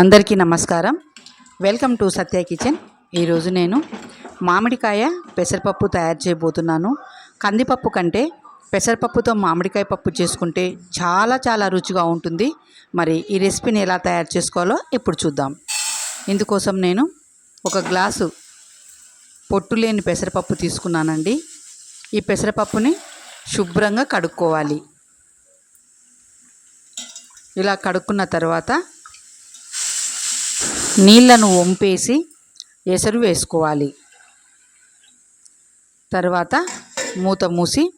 అందరికీ నమస్కారం. Welcome to Satya kitchen. ఈరోజు నేను మామిడికాయ పెసరపప్పు తయారు చేయబోతున్నాను. కందిపప్పు కంటే పెసరపప్పుతో మామిడికాయ పప్పు చేసుకుంటే చాలా చాలా రుచిగా ఉంటుంది. మరి ఈ రెసిపీని ఎలా తయారు చేసుకోవాలో ఇప్పుడు చూద్దాం. ఇందుకోసం నేను ఒక గ్లాసు పొట్టు లేని పెసరపప్పు తీసుకున్నానండి. ఈ పెసరపప్పుని శుభ్రంగా కడుక్కోవాలి. ఇలా కడుక్కున్న తర్వాత నీళ్ళను వంపేసి ఎసరు వేసుకోవాలి. తర్వాత మూత మూసి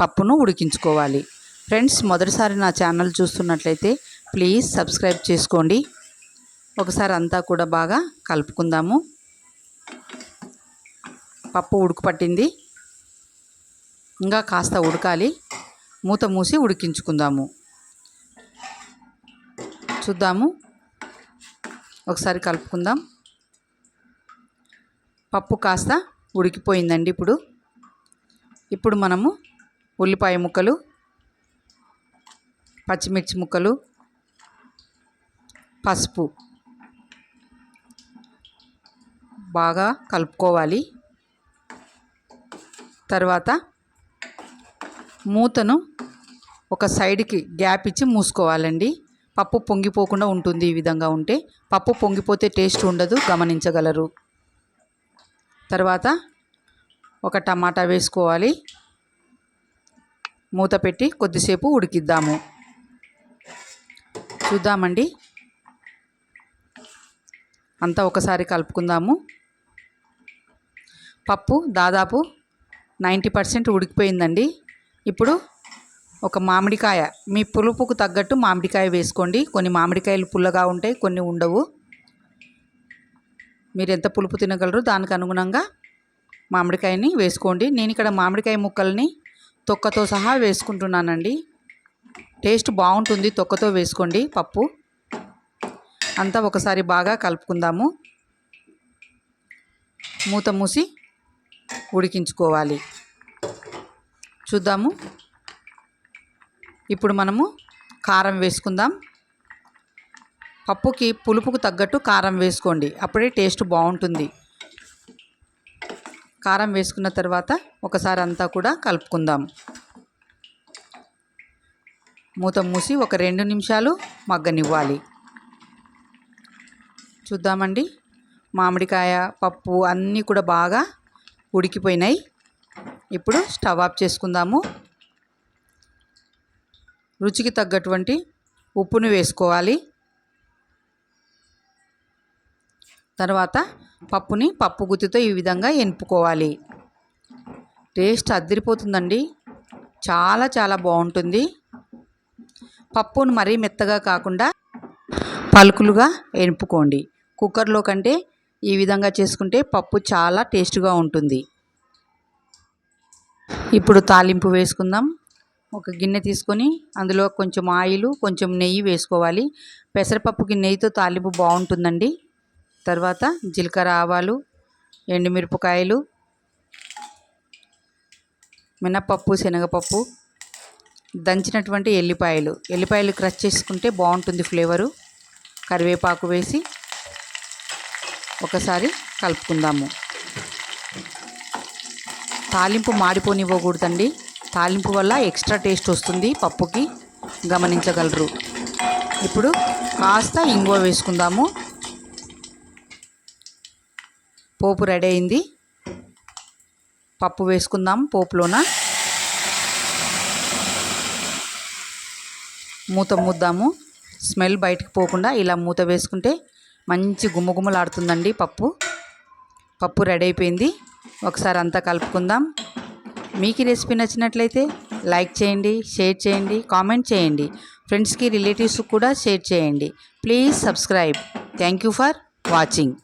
పప్పును ఉడికించుకోవాలి. ఫ్రెండ్స్ మొదటిసారి నా ఛానల్ చూస్తున్నట్లయితే ప్లీజ్ సబ్స్క్రైబ్ చేసుకోండి. ఒకసారి అంతా కూడా బాగా కలుపుకుందాము. పప్పు ఉడుకు పట్టింది. ఇంకా కాస్త ఉడకాలి. మూత మూసి ఉడికించుకుందాము. చూద్దాము. ఒకసారి కలుపుకుందాం. పప్పు కాస్త ఉడికిపోయిందండి ఇప్పుడు. ఇప్పుడు మనము ఉల్లిపాయ ముక్కలు పచ్చిమిర్చి ముక్కలు పసుపు బాగా కలుపుకోవాలి. తర్వాత మూతను ఒక సైడ్కి గ్యాప్ ఇచ్చి మూసుకోవాలండి. పప్పు పొంగిపోకుండా ఉంటుంది ఈ విధంగా ఉంటే. పప్పు పొంగిపోతే టేస్ట్ ఉండదు గమనించగలరు. తర్వాత ఒక టమాటా వేసుకోవాలి. మూత పెట్టి కొద్దిసేపు ఉడికిద్దాము. చూద్దామండి. అంతా ఒకసారి కలుపుకుందాము. పప్పు దాదాపు నైంటీ పర్సెంట్ ఉడికిపోయిందండి. ఇప్పుడు ఒక మామిడికాయ. మీ పులుపుకు తగ్గట్టు మామిడికాయ వేసుకోండి. కొన్ని మామిడికాయలు పుల్లగా ఉంటాయి కొన్ని ఉండవు. మీరు ఎంత పులుపు తినగలరు దానికి అనుగుణంగా మామిడికాయని వేసుకోండి. నేను ఇక్కడ మామిడికాయ ముక్కల్ని తొక్కతో సహా వేసుకుంటున్నానండి. టేస్ట్ బాగుంటుంది తొక్కతో వేసుకోండి పప్పు. అంతా ఒకసారి బాగా కలుపుకుందాము. మూత మూసి ఉడికించుకోవాలి. చూద్దాము. ఇప్పుడు మనము కారం వేసుకుందాం. పప్పుకి పులుపుకు తగ్గట్టు కారం వేసుకోండి. అప్పుడే టేస్ట్ బాగుంటుంది. కారం వేసుకున్న తర్వాత ఒకసారి అంతా కూడా కలుపుకుందాం. మూత మూసి ఒక రెండు నిమిషాలు మగ్గనివ్వాలి. చూద్దామండి. మామిడికాయ పప్పు అన్నీ కూడా బాగా ఉడికిపోయినాయి. ఇప్పుడు స్టవ్ ఆఫ్ చేసుకుందాము. రుచికి తగ్గటువంటి ఉప్పును వేసుకోవాలి. తర్వాత పప్పుని పప్పు గుత్తితో ఈ విధంగా ఎనుపుకోవాలి టేస్ట్ అద్దరిపోతుందండి. చాలా చాలా బాగుంటుంది. పప్పును మరీ మెత్తగా కాకుండా పలుకులుగా ఎనుపుకోండి కుక్కర్లో కంటే ఈ విధంగా చేసుకుంటే పప్పు చాలా టేస్ట్గా ఉంటుంది. ఇప్పుడు తాలింపు వేసుకుందాం. ఒక గిన్నె తీసుకొని అందులో కొంచెం ఆయిల్ కొంచెం నెయ్యి వేసుకోవాలి. పెసరపప్పుకి నెయ్యితో తాలింపు బాగుంటుందండి. తర్వాత జీలకర్ర ఆవాలు ఎండుమిరపకాయలు మినపప్పు శనగపప్పు దంచినటువంటి ఎల్లిపాయలు. ఎల్లిపాయలు క్రష్ చేసుకుంటే బాగుంటుంది ఫ్లేవరు. కరివేపాకు వేసి ఒకసారి కలుపుకుందాము. తాలింపు మాడిపోనివ్వకూడదండి. తాలింపు వల్ల ఎక్స్ట్రా టేస్ట్ వస్తుంది పప్పుకి. గమనించగలరు. ఇప్పుడు కాస్త ఇంగువ వేసుకుందాము. పోపు రెడీ అయింది. పప్పు వేసుకుందాం పోపులోన. మూత మూద్దాము. స్మెల్ బయటకు పోకుండా ఇలా మూత వేసుకుంటే మంచి గుమ్మగుమ్మలాడుతుందండి పప్పు. పప్పు రెడీ అయిపోయింది. ఒకసారి అంతా కలుపుకుందాం. మీకు ఈ రెసిపీ నచ్చినట్లయితే లైక్ చేయండి షేర్ చేయండి కామెంట్ చేయండి. ఫ్రెండ్స్కి రిలేటివ్స్కి కూడా షేర్ చేయండి. Please subscribe. Thank you for watching.